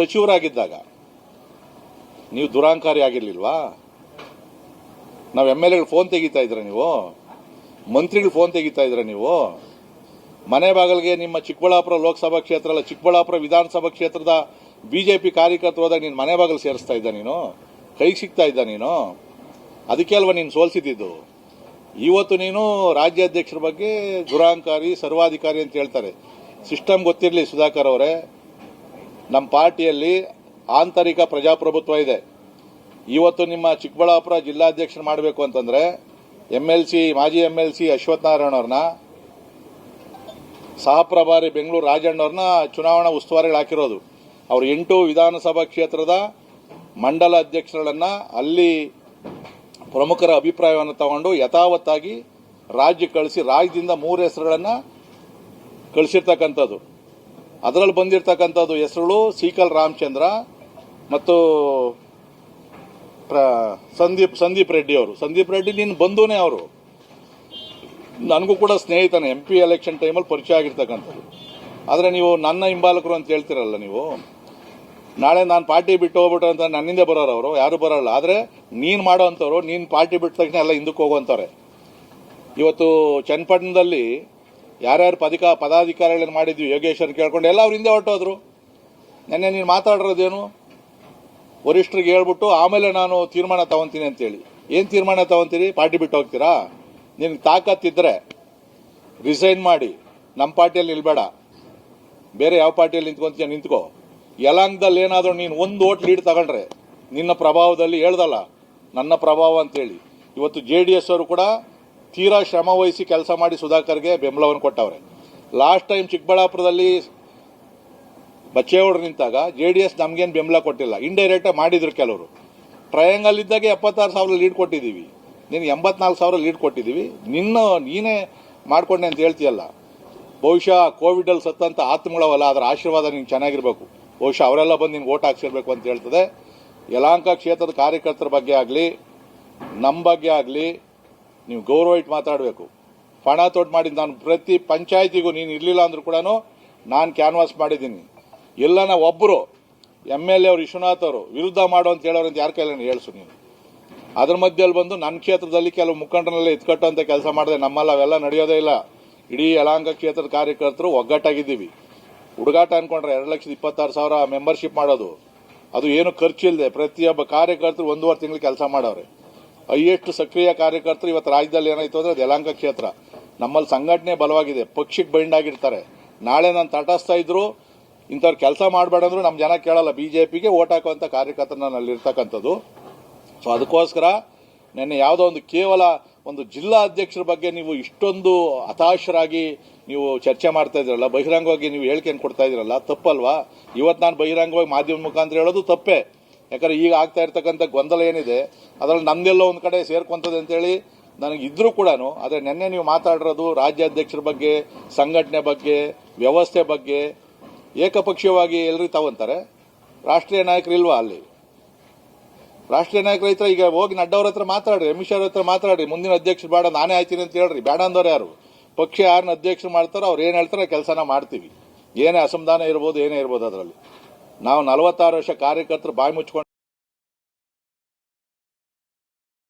ಸಚಿವರಾಗಿದ್ದಾಗ, ನೀವು ದುರಾಂಕಾರಿ ಆಗಿರ್ಲಿಲ್ವಾ? ನಾವು M L ಎಗಳು ಫೋನ್ ತೆಗಿತಾ ಇದ್ರ ನೀವು? ಮಂತ್ರಿಗಳು ಫೋನ್ ತೆಗಿತಾ ಇದ್ರ ನೀವು? ಮನೆ ಬಾಗಿಲಿಗೆ ನಿಮ್ಮ ಚಿಕ್ಕಬಳ್ಳಾಪುರ ಲೋಕಸಭಾ ಕ್ಷೇತ್ರ ಅಲ್ಲ, ಚಿಕ್ಕಬಳ್ಳಾಪುರ ವಿಧಾನಸಭಾ ಕ್ಷೇತ್ರದ ಬಿಜೆಪಿ ಕಾರ್ಯಕರ್ತರು ಹೋದಾಗ ನೀನು ಮನೆ ಬಾಗಿಲು ಸೇರಿಸ್ತಾ ಇದ್ದ ನೀನು? ಕೈಗೆ ಸಿಗ್ತಾ ಇದ್ದ ನೀನು? ಅದಕ್ಕೆ ಅಲ್ವಾ ನೀನು ಸೋಲ್ಸಿದ್ದು ಇವತ್ತು ನೀನು ರಾಜ್ಯಾಧ್ಯಕ್ಷರ ಬಗ್ಗೆ ದುರಾಂಕಾರಿ, ಸರ್ವಾಧಿಕಾರಿ ಅಂತ ಹೇಳ್ತಾರೆ. ಸಿಸ್ಟಮ್ ಗೊತ್ತಿರಲಿ ಸುಧಾಕರ್ ಅವರೇ. ನಮ್ಮ ಪಾರ್ಟಿಯಲ್ಲಿ ಆಂತರಿಕ ಪ್ರಜಾಪ್ರಭುತ್ವ ಇದೆ. ಇವತ್ತು ನಿಮ್ಮ ಚಿಕ್ಕಬಳ್ಳಾಪುರ ಜಿಲ್ಲಾಧ್ಯಕ್ಷರು ಮಾಡಬೇಕು ಅಂತಂದ್ರೆ, ಎಂ ಎಲ್ ಸಿ, ಮಾಜಿ M L C Ashwath Narayana ಅವ್ರನ್ನ, ಸಹಪ್ರಭಾರಿ ಬೆಂಗಳೂರು ರಾಜಣ್ಣವ್ರನ್ನ ಚುನಾವಣಾ ಉಸ್ತುವಾರಿಗಳು ಹಾಕಿರೋದು. ಅವರು ಎಂಟು ವಿಧಾನಸಭಾ ಕ್ಷೇತ್ರದ ಮಂಡಲ ಅಧ್ಯಕ್ಷರುಗಳನ್ನ ಅಲ್ಲಿ ಪ್ರಮುಖರ ಅಭಿಪ್ರಾಯವನ್ನು ತಗೊಂಡು ಯಥಾವತ್ತಾಗಿ ರಾಜ್ಯ ಕಳಿಸಿ, ರಾಜ್ಯದಿಂದ ಮೂರು ಹೆಸರುಗಳನ್ನ ಕಳಿಸಿರ್ತಕ್ಕಂಥದ್ದು. ಅದರಲ್ಲಿ ಬಂದಿರತಕ್ಕಂಥದ್ದು ಹೆಸರುಗಳು ಸೀಕಲ್ ರಾಮಚಂದ್ರ ಮತ್ತು ಸಂದೀಪ್ ಸಂದೀಪ್ ರೆಡ್ಡಿ ಅವರು. ಸಂದೀಪ್ ರೆಡ್ಡಿ ನೀನು ಬಂಧುನೇ ಅವರು. ನನಗೂ ಕೂಡ ಸ್ನೇಹಿತನ ಎಂ ಪಿ ಎಲೆಕ್ಷನ್ ಟೈಮಲ್ಲಿ ಪರಿಚಯ ಆಗಿರ್ತಕ್ಕಂಥದ್ದು. ಆದರೆ ನೀವು ನನ್ನ ಹಿಂಬಾಲಕರು ಅಂತ ಹೇಳ್ತಿರಲ್ಲ ನೀವು. ನಾಳೆ ನಾನು ಪಾರ್ಟಿ ಬಿಟ್ಟು ಹೋಗ್ಬಿಟ್ರೆ ಅಂತ ನನ್ನಿಂದ ಬರೋರು ಅವರು, ಯಾರು ಬರೋಲ್ಲ. ಆದರೆ ನೀನು ಮಾಡೋ ಅಂಥವ್ರು ನೀನು ಪಾರ್ಟಿ ಬಿಟ್ಟ ತಕ್ಷಣ ಎಲ್ಲ ಹಿಂದಕ್ಕೆ ಹೋಗುವಂಥವ್ರೆ ಇವತ್ತು ಚನ್ನಪಟ್ಟಣದಲ್ಲಿ ಯಾರ್ಯಾರು ಪದಿಕ ಪದಾಧಿಕಾರಿಗಳನ್ನು ಮಾಡಿದ್ವಿ ಯೋಗೇಶ್ವರ್ ಕೇಳ್ಕೊಂಡು ಎಲ್ಲ ಅವ್ರ ಹಿಂದೆ ಹೊರಟೋದ್ರು. ನೆನ್ನೆ ನೀನು ಮಾತಾಡಿರೋದೇನು? ವರಿಷ್ಠರಿಗೆ ಹೇಳ್ಬಿಟ್ಟು, ಆಮೇಲೆ ನಾನು ತೀರ್ಮಾನ ತಗೊಂತೀನಿ ಅಂತೇಳಿ. ಏನು ತೀರ್ಮಾನ ತಗೊಂತೀರಿ? ಪಾರ್ಟಿ ಬಿಟ್ಟು ಹೋಗ್ತೀರಾ? ನಿನ್ಗೆ ತಾಕತ್ತಿದ್ರೆ ರಿಸೈನ್ ಮಾಡಿ ನಮ್ಮ ಪಾರ್ಟಿಯಲ್ಲಿ ನಿಲ್ಬೇಡ. ಬೇರೆ ಯಾವ ಪಾರ್ಟಿಯಲ್ಲಿ ನಿಂತ್ಕೊಂತೀಯ ನಿಂತ್ಕೋ. ಯಲಾಂಗದಲ್ಲಿ ಏನಾದರೂ ನೀನು ಒಂದು ಓಟ್ ಲೀಡ್ ತಗೊಂಡ್ರೆ, ನಿನ್ನ ಪ್ರಭಾವದಲ್ಲಿ ಹೇಳ್ದಲ್ಲ, ನನ್ನ ಪ್ರಭಾವ ಅಂತೇಳಿ. ಇವತ್ತು ಜೆ ಡಿ ಎಸ್ ಅವರು ಕೂಡ ತೀರಾ ಶ್ರಮ ವಹಿಸಿ ಕೆಲಸ ಮಾಡಿ ಸುಧಾಕರ್ಗೆ ಬೆಂಬಲವನ್ನು ಕೊಟ್ಟವ್ರೆ. ಲಾಸ್ಟ್ ಟೈಮ್ ಚಿಕ್ಕಬಳ್ಳಾಪುರದಲ್ಲಿ ಬಚ್ಚೇಗೌಡರು ನಿಂತಾಗ ಜೆ ಡಿ ಎಸ್ ನಮಗೇನು ಬೆಂಬಲ ಕೊಟ್ಟಿಲ್ಲ. ಇಂಡೈರೆಕ್ಟ್ ಮಾಡಿದ್ರು ಕೆಲವರು. ಟ್ರಯಾಂಗಲ್ ಇದ್ದಾಗೆ ಎಪ್ಪತ್ತಾರು ಸಾವಿರ ಲೀಡ್ ಕೊಟ್ಟಿದ್ದೀವಿ. ನಿನ್ಗೆ ಎಂಬತ್ನಾಲ್ಕು ಸಾವಿರ ಲೀಡ್ ಕೊಟ್ಟಿದ್ದೀವಿ. ನಿನ್ನ ನೀನೇ ಮಾಡಿಕೊಂಡೆ ಅಂತ ಹೇಳ್ತೀಯಲ್ಲ. ಬಹುಶಃ ಕೋವಿಡ್ ಅಲ್ಲಿ ಸತ್ತಂತ ಆತ್ಮಗಳವಲ್ಲ ಅದರ ಆಶೀರ್ವಾದ ನಿಂಗೆ ಚೆನ್ನಾಗಿರಬೇಕು. ಬಹುಶಃ ಅವರೆಲ್ಲ ಬಂದು ನಿನ್ಗೆ ಓಟ್ ಹಾಕ್ಸಿರ್ಬೇಕು ಅಂತ ಹೇಳ್ತದೆ. ಯಲಹಂಕ ಕ್ಷೇತ್ರದ ಕಾರ್ಯಕರ್ತರ ಬಗ್ಗೆ ಆಗಲಿ ನಮ್ಮ ಬಗ್ಗೆ ಆಗಲಿ ನೀವು ಗೌರವ ಇಟ್ಟು ಮಾತಾಡಬೇಕು. ಪಣ ತೊಟ್ಟು ಮಾಡಿದ್ದು ನಾನು ಪ್ರತಿ ಪಂಚಾಯತಿಗೂ ನೀನು ಇರಲಿಲ್ಲ ಅಂದ್ರೂ ಕೂಡ ನಾನು ಕ್ಯಾನ್ವಾಸ್ ಮಾಡಿದ್ದೀನಿ. ಎಲ್ಲನ ಒಬ್ಬರು ಎಂ ಎಲ್ ಎ ಅವರು, ವಿಶ್ವನಾಥ್ ಅವರು ವಿರುದ್ಧ ಮಾಡು ಅಂತ ಹೇಳೋರು ಅಂತ ಯಾರ ಕೈಲೇ ಹೇಳ್ಸು ನೀನು. ಅದ್ರ ಮಧ್ಯದಲ್ಲಿ ಬಂದು ನನ್ನ ಕ್ಷೇತ್ರದಲ್ಲಿ ಕೆಲವು ಮುಖಂಡರನ್ನೆಲ್ಲ ಎತ್ಕಟ್ಟುವಂತ ಕೆಲಸ ಮಾಡಿದೆ, ನಮ್ಮಲ್ಲಿ ಅವೆಲ್ಲ ನಡೆಯೋದೇ ಇಲ್ಲ. ಇಡೀ ಯಲಾಂಗ ಕ್ಷೇತ್ರದ ಕಾರ್ಯಕರ್ತರು ಒಗ್ಗಟ್ಟಾಗಿದ್ದೀವಿ. ಹುಡುಗಾಟ ಅನ್ಕೊಂಡ್ರೆ ಎರಡು ಲಕ್ಷದ ಇಪ್ಪತ್ತಾರು ಸಾವಿರ ಮೆಂಬರ್ಶಿಪ್ ಮಾಡೋದು. ಅದು ಏನು ಖರ್ಚಿಲ್ಲದೆ ಪ್ರತಿಯೊಬ್ಬ ಕಾರ್ಯಕರ್ತರು ಒಂದೂವರೆ ತಿಂಗಳು ಕೆಲಸ ಮಾಡವ್ರೆ. ಹೈಯೆಸ್ಟ್ ಸಕ್ರಿಯ ಕಾರ್ಯಕರ್ತರು ಇವತ್ತು ರಾಜ್ಯದಲ್ಲಿ ಏನಾಯ್ತು ಅಂದ್ರೆ ಅದು ಕ್ಷೇತ್ರ. ನಮ್ಮಲ್ಲಿ ಸಂಘಟನೆ ಬಲವಾಗಿದೆ ಪಕ್ಷಕ್ಕೆ ಬೈಂಡ್ ಆಗಿರ್ತಾರೆ. ನಾಳೆ ನಾನು ತಟಸ್ಥ ಇದ್ರು, ಇಂಥವ್ರು ಕೆಲಸ ಮಾಡಬೇಡ ಅಂದ್ರು ನಮ್ಮ ಜನ ಕೇಳಲ್ಲ. ಬಿಜೆಪಿಗೆ ಓಟ್ ಹಾಕುವಂತ ಕಾರ್ಯಕರ್ತನ ಅಲ್ಲಿ ಇರ್ತಕ್ಕಂಥದ್ದು. ಸೊ ಅದಕ್ಕೋಸ್ಕರ ನಿನ್ನೆ ಯಾವುದೋ ಒಂದು ಕೇವಲ ಒಂದು ಜಿಲ್ಲಾ ಅಧ್ಯಕ್ಷರ ಬಗ್ಗೆ ನೀವು ಇಷ್ಟೊಂದು ಹತಾಶರಾಗಿ ನೀವು ಚರ್ಚೆ ಮಾಡ್ತಾ ಇದ್ರಲ್ಲ, ಬಹಿರಂಗವಾಗಿ ನೀವು ಹೇಳಿಕೆಯನ್ನು ಕೊಡ್ತಾ ಇದ್ರಲ್ಲ, ತಪ್ಪಲ್ವಾ? ಇವತ್ತು ನಾನು ಬಹಿರಂಗವಾಗಿ ಮಾಧ್ಯಮ ಮುಖಾಂತರ ಹೇಳೋದು ತಪ್ಪೇ. ಯಾಕಂದ್ರೆ ಈಗ ಆಗ್ತಾ ಇರ್ತಕ್ಕಂಥ ಗೊಂದಲ ಏನಿದೆ, ಅದರಲ್ಲಿ ನಮ್ದೆಲ್ಲೋ ಒಂದು ಕಡೆ ಸೇರ್ಕೊಂತದೆ ಅಂತೇಳಿ ನನಗೆ ಇದ್ರೂ ಕೂಡ ಆದರೆ ನಿನ್ನೆ ನೀವು ಮಾತಾಡಿರೋದು ರಾಜ್ಯಾಧ್ಯಕ್ಷರ ಬಗ್ಗೆ, ಸಂಘಟನೆ ಬಗ್ಗೆ, ವ್ಯವಸ್ಥೆ ಬಗ್ಗೆ, ಏಕಪಕ್ಷೀಯವಾಗಿ ಎಲ್ಲರೂ ತಗೊಂತಾರೆ ರಾಷ್ಟ್ರೀಯ ನಾಯಕರು ಇಲ್ವಾ ಅಲ್ಲಿ? ರಾಷ್ಟ್ರೀಯ ನಾಯಕರ ಹತ್ರ ಈಗ ಹೋಗಿ ನಡ್ಡವ್ರ ಹತ್ರ ಮಾತಾಡ್ರಿ ಅಮಿತ್ ಶಾ ಹತ್ರ ಮಾತಾಡ್ರಿ, ಮುಂದಿನ ಅಧ್ಯಕ್ಷರು ಬೇಡ, ನಾನೇ ಆಯ್ತೀನಿ ಅಂತ ಹೇಳ್ರಿ, ಬೇಡ ಅಂದವ್ರು ಯಾರು? ಪಕ್ಷ ಯಾರನ್ನ ಅಧ್ಯಕ್ಷರು ಮಾಡ್ತಾರೋ ಅವ್ರು ಏನು ಹೇಳ್ತಾರೋ ಕೆಲಸನ ಮಾಡ್ತೀವಿ. ಏನೇ ಅಸಮಾಧಾನ ಇರ್ಬೋದು, ಏನೇ ಇರ್ಬೋದು ಅದರಲ್ಲಿ. ನಾವು ನಲವತ್ತಾರು ವರ್ಷ ಕಾರ್ಯಕರ್ತರು ಬಾಯಿ ಮುಚ್ಕೊಂಡು